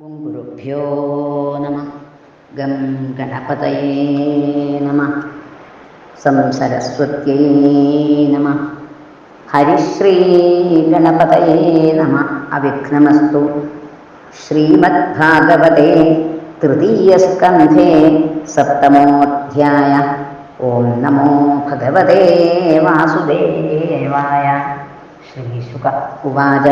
ഗുരുഭ്യോ നമ. ഗം ഗണപതയേ നമ. സംസരസ്വത്യൈ നമ. ഹരിശ്രീ ഗണപതയേ നമ. അവിഘ്നമസ്തു. ശ്രീമദ്ഭാഗവതേ തൃതീയസ്കന്ധേ സപ്തമോധ്യായ. ഓം നമോ ഭഗവതേ വാസുദേവായ. ശ്രീശുക ഉവാച.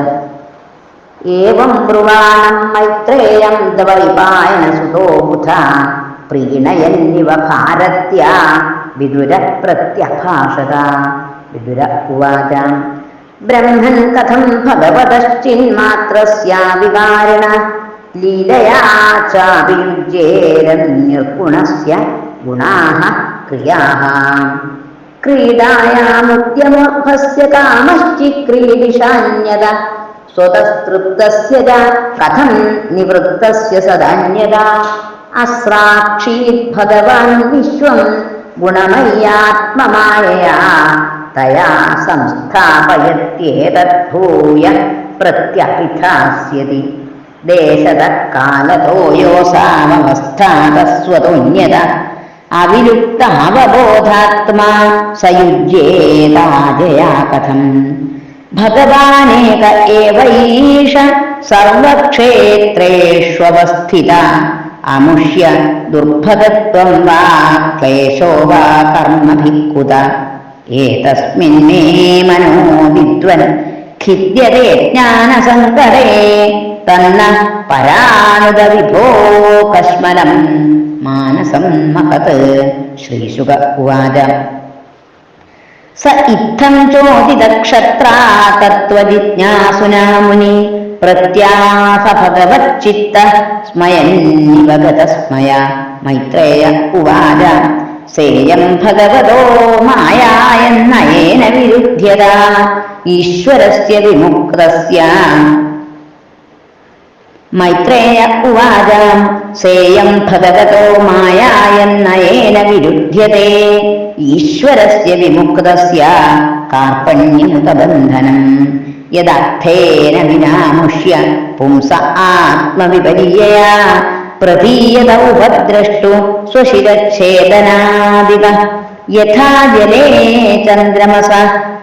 ഏവം ബ്രുവാണം മൈത്രേയം ദവൈപായനസുതോ ബുധ പ്രീണയന്നിവ ഭാരത്യ വിദുര പ്രത്യഭാഷത വിദുര ഉവാച. ബ്രഹ്മൻ കഥം ഭഗവതശ്ചിന്മാത്രസ്യാവികാരിണ ലീലയാ ചാഭിയുജ്യേരൻ നിർഗുണസ്യ ഗുണാഃ ക്രിയാഃ ക്രീഡായാമുദ്യമോർഭസ്യ കാമശ്ചിക്രീഡിഷാന്യത സ്വതസ്തൃപ്തസ്യ കഥം നിവൃത്തസ്യ സദാന്യതാ. അസ്രാക്ഷീത് ഭഗവാൻ വിശ്വം ഗുണമയ്യാത്മമായയാ. തയാ സംസ്ഥാപയത്യേതദ്ഭൂയ പ്രത്യപിധാസ്യതി ദേശത കാലതോ യോസാമവസ്ഥാതസ്വതുന്യത അവിലുപ്താവബോധാത്മാ സയുജ്യേതാജയാ കഥം. भगवानेक एव ईश सर्वक्षेत्रेष्वस्थिता। अमुष्य दुर्भगत्वं वा क्लेशो वा कर्मभिः कुत एतस्मिन्नेव मनो विद्वन् खिद्यते ज्ञानसङ्करे तन्न परानुदविभो कस्मरम् मानसं महत्। श्रीशुक उवाच। സ ഇത്തം ചോദിതക്ഷത്രാ തത്വജിജ്ഞാസുനാ മുനി പ്രത്യാഹ ഭഗവച്ചിത്ത സ്മയന്നിവഗതസ്മയ മൈത്രേയ ഉവാച സേയം ഭഗവതോ മായായെന്നയേന വിരുദ്ധ്യത. ഈശ്വരസ്യ വിമുക്തസ്യ. മൈത്രേയ ഉവാച സേയം ഭഗവതോ മായായെന്നയേന വിരുദ്ധ്യതേ. ഈശ്വരസ്യ വിമുക്തസ്യ കാർപ്പണ്യമുതബന്ധനം യദർത്ഥേന വിനാമുഷ്യ പുംസ ആത്മവിപര്യയാ. പ്രതീയത ഉപദ്രഷ്ടു സ്വശിരച്ഛേദനാദിവ. യഥാ ജലേ ചന്ദ്രമസ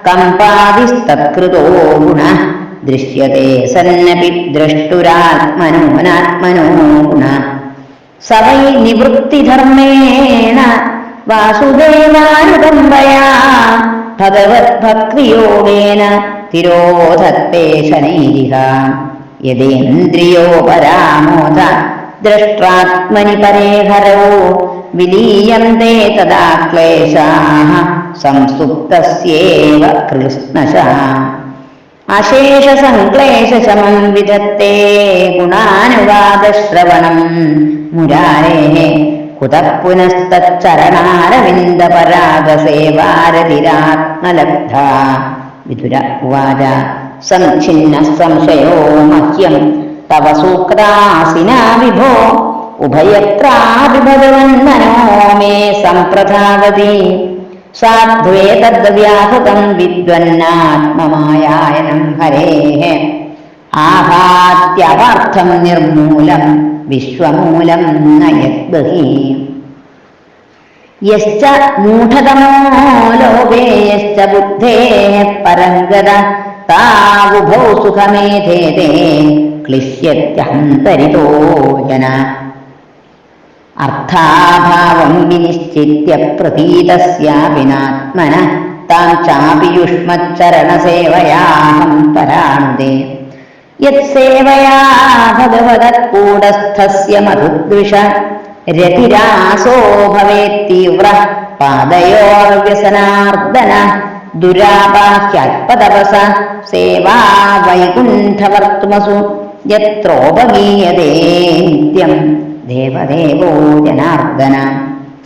കമ്പാദിസ്തത്കൃതോ ഗുണ. ദൃശ്യത്തെ സന്നപി ദ്രഷ്ടുരാത്മനോനാത്മനോ ഗുണ. സവൈ നിവൃത്തിധർമ്മേണ വാസുദേവാനുകമ്പയാ. ഭഗവത്ഭക്തിയോഗേന തിരോധത്തെ ശനൈരിഹ യദേന്ദ്രിയോ ദ്രഷ്ടാത്മനി പരേഹരോ. വിലീയന്തെ തദാ ക്ലേശാഃ സംസുപ്തസ്യേവ കൃഷ്ണശ. അശേഷ സംക്ലേശമം വിധത്തെ ഗുണാനുവാദശ്രവണം. മുരാരേ കുത പുനസ്തച്ചരണാരവിന്ദ പരാഗസേവാരതിരാത്മലബ്ധ വിതുര ഉവാച സംഛിന്ന സംശയോ മഹ്യം. തവ സൂക്താസിനാ വിഭോ ഉഭയത്രാപി ഭഗവന്മനോ മേ സംപ്രധാവതി സാധ്വേതദ്വ്യാഹൃതം വിദ്വന്നാത്മമായായനം ഹരേः ആഹാത്യപാർത്ഥം നിർമൂലം വിശ്വമൂലം നയദ്ബഹി യശ്ച മൂഢതമോ ലോകേ യശ്ച ബുദ്ധേ പരംഗത താവുഭൗ സുഖമേധേതേ ക്ലിശ്യത്യഹന്തരിതോ ജന അർത്ഥാഭാവം വിനിശ്ചിത്യ പ്രതീതസ്യാപിനാത്മന താം ചാപി യുഷ്മച്ചരണസേവയാഹം പരാണുദേ യത്സേവയാ ഭഗവതൂടസ്ഥസ്യ മധുദ്വിഷ. രതിരാസോ ഭവേത്തീവ്ര. പാദയോർവ്യസനാർദ്ദന. ദുരാപാഹ്യൽപതപസ സേവാ വൈകുണ്ഠവർത്തുമസു യത്രോപഗീയതേ നിത്യം. ദേവദേവോ ജനാർദ്ദന.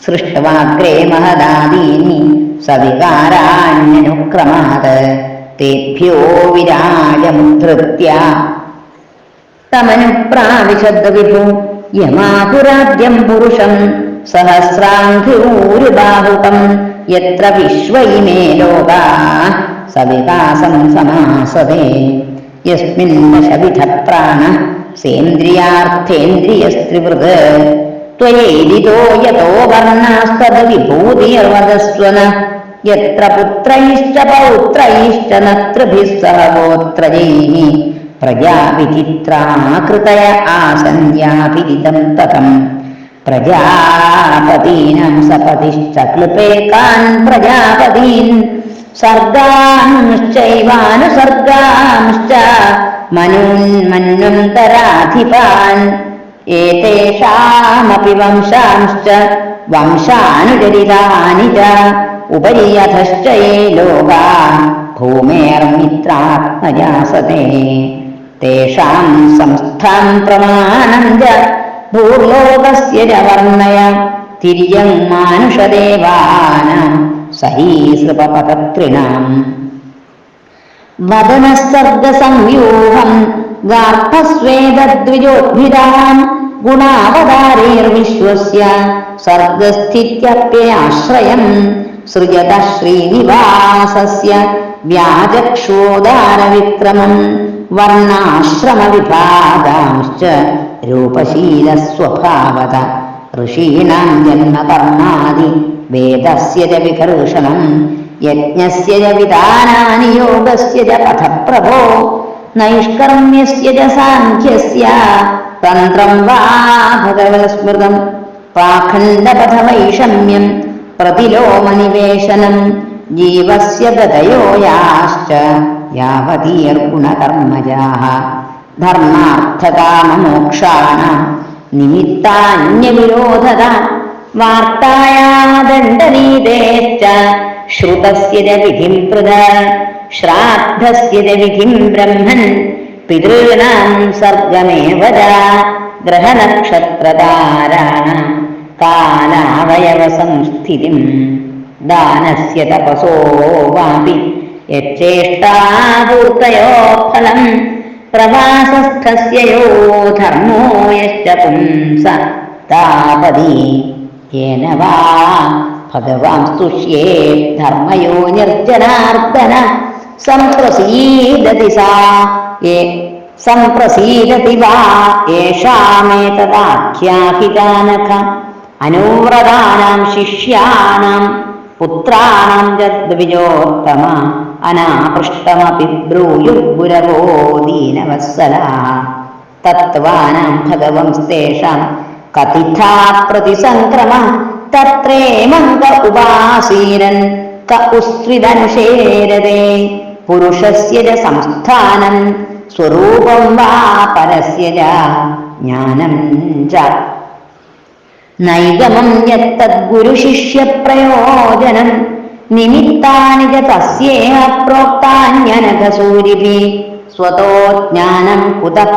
സൃഷ്ടവാഗ്രേ മഹദാദീനി. സവികാരാണ്യനുക്രമാത്. തേഭ്യോ വിരാജം ധൃത്യ തമനുപ്രാവിശബ്ദവിഭു യമാപുരാദ്യം പുരുഷം സഹസ്രാംഘ്യൂരുബാഹുകം യത്ര വിശ്വയിമേ ലോകാ സവികാസം സമാസതേ യസ്മിന്നശവിധപ്രാണ സേന്ദ്രിയാർത്ഥേന്ദ്രിയസ്ത്രിവൃത് ത്വയേരിതോ യതോ വർണാസ്തദ യത്ര പുത്രൈഷ്ട പൗത്രൈഷ്ട നത്രിഭിഃ സഹ ഗോത്രജൈഃ പ്രജാ വിചിത്രാകൃതയ ആസന്ധ്യാഭിരിതം തതം പ്രജാപതീനം സപതിഷ്ടക്ലിപേ കാൻ പ്രജാപതീൻ സർഗാംശ്ചൈവാനുസർഗാംശ്ച മനുന്മന്നുന്തരാധിപാൻ एतेषामपि वंशांश्च वंशानुचरितानि च उपरि अधश्च ये लोका भूमेर्मित्रात्मजासते। तेषां संस्थां प्रमाणं च भूर्लोकस्य च वर्णय तिर्यं मानुषदेवानां। सहीसृपपतत्रिणाम् വദനസർഗസംയൂഹം ഗാർഭസ്വേദ്വിജോദ്ഭിതാം ഗുണാവതാരേർവിശ്വസ്യ സർഗസ്ഥിത്യപ്യയാശ്രയം സൃജത ശ്രീനിവാസസ്യ വ്യാജക്ഷോദാരവിക്രമം വർണാശ്രമവിഭാഗാംശ്ച രൂപശീലസ്വഭാവത ഋഷീണാം ജന്മകർമാദി വേദസ്യ ച വികർഷണം യജ്ഞസ്യ വിധാനാനി യോഗസ്യ പഥപ്രഭോ നൈഷ്കർമ്മ്യസ്യ സാഖ്യസ്യ തന്ത്രം വാ ഭഗവത് സ്മൃതം പാഖണ്ഡപഥവൈഷമ്യം പ്രതിലോമനിവേശനം ജീവസ്യ ഗതയോ യാശ്ച യാവതീർഗുണകർമ്മജാः ധർമാർത്ഥകാമമോക്ഷാണാം നിമിത്താന്യവിരോധത വാർത്തായാ ദണ്ഡനീതേശ്ച श्रुतस्य च विधिं प्रदा श्राद्धस्य च विधिं ब्रह्मन् पितॄणां सर्गमेव ग्रहनक्षत्रताराणां कालावयवसंस्थितिं दानस्य तपसो वापि यच्चेष्टापूर्तयो फलम् प्रवासस्थस्य यो धर्मो यश्च पुंस तापदी येन वा ഭഗവാൻ സ്തുഷ്യേ ധർമ്മയോ നിർജനാർദ്ദന. സംപ്രസീദതി സാ യേ സംപ്രസീദതി വാ യേഷാമേതദാഖ്യാഹിതാനഖ അനുവ്രതാനാം ശിഷ്യാണാം പുത്രാണാം ദ്വിജോത്തമ അനാപൃഷ്ടമപി ബ്രൂയുഗുരവോ ദീനവത്സലാ. തത്വാനാം ഭഗവംസ്തേഷാം കഥിതാ പ്രതിസംക്രമ തത്രേമങ്ക ഉപാസീരൻ ക ഉസ്ത്വിദനുഷേരതേ പുരുഷസ്യ സംസ്ഥാനം സ്വരൂപം വാ പരസ്യ ജ്ഞാനം ച. നൈഗമം യത്തദ്ഗുരുശിഷ്യപ്രയോജനം നിമിത്താനി ച തസ്യേഹ പ്രോക്താന്യനഘസൂരിഭി സ്വതോ ജ്ഞാനം കുതഃ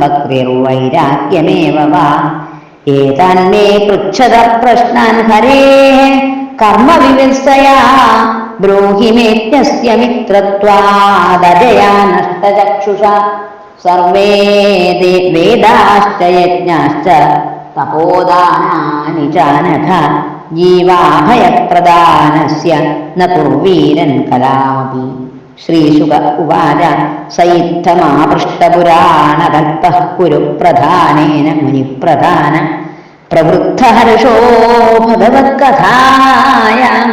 ഭക്തിർവൈരാഗ്യമേവ വാ. ഏതാന്മേ പൃച്ഛത പ്രശ്നാൻ ഹരേ. കർമ്മവിവിത്സയാ ബ്രൂഹി മേജ്ഞസ്യ മിത്രത്വാദജയാ നഷ്ടചക്ഷുഷ. സർവേ വേദാശ്ച യജ്ഞാശ്ച തപോദാനാനി ചാനഘ ജീവാഭയപ്രദാനസ്യ ന കുർവീരൻ കലാപി. ശ്രീശുക ഉവാച സയിദ്ധമാപൃഷ്ടപുരാണകൽപ്പഃ കുരു പ്രധാനേന മുനിപ്രധാന പ്രവൃദ്ധഹർഷോ ഭഗവത്കഥായാം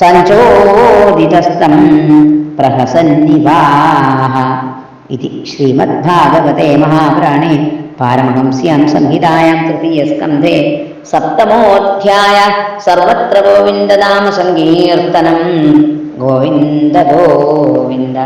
സഞ്ചോദിതസ്തം പ്രഹസന്നിവാഹ ഇതി ശ്രീമദ്ഭാഗവതേ മഹാപുരാണേ പാരമഹംസ്യാം സംഹിതായാം തൃതീയസ്കന്ധേ സപ്തമോധ്യായ സർവത്ര ഗോവിന്ദനാമ സങ്കീർത്തനം गोविन्द गोविन्द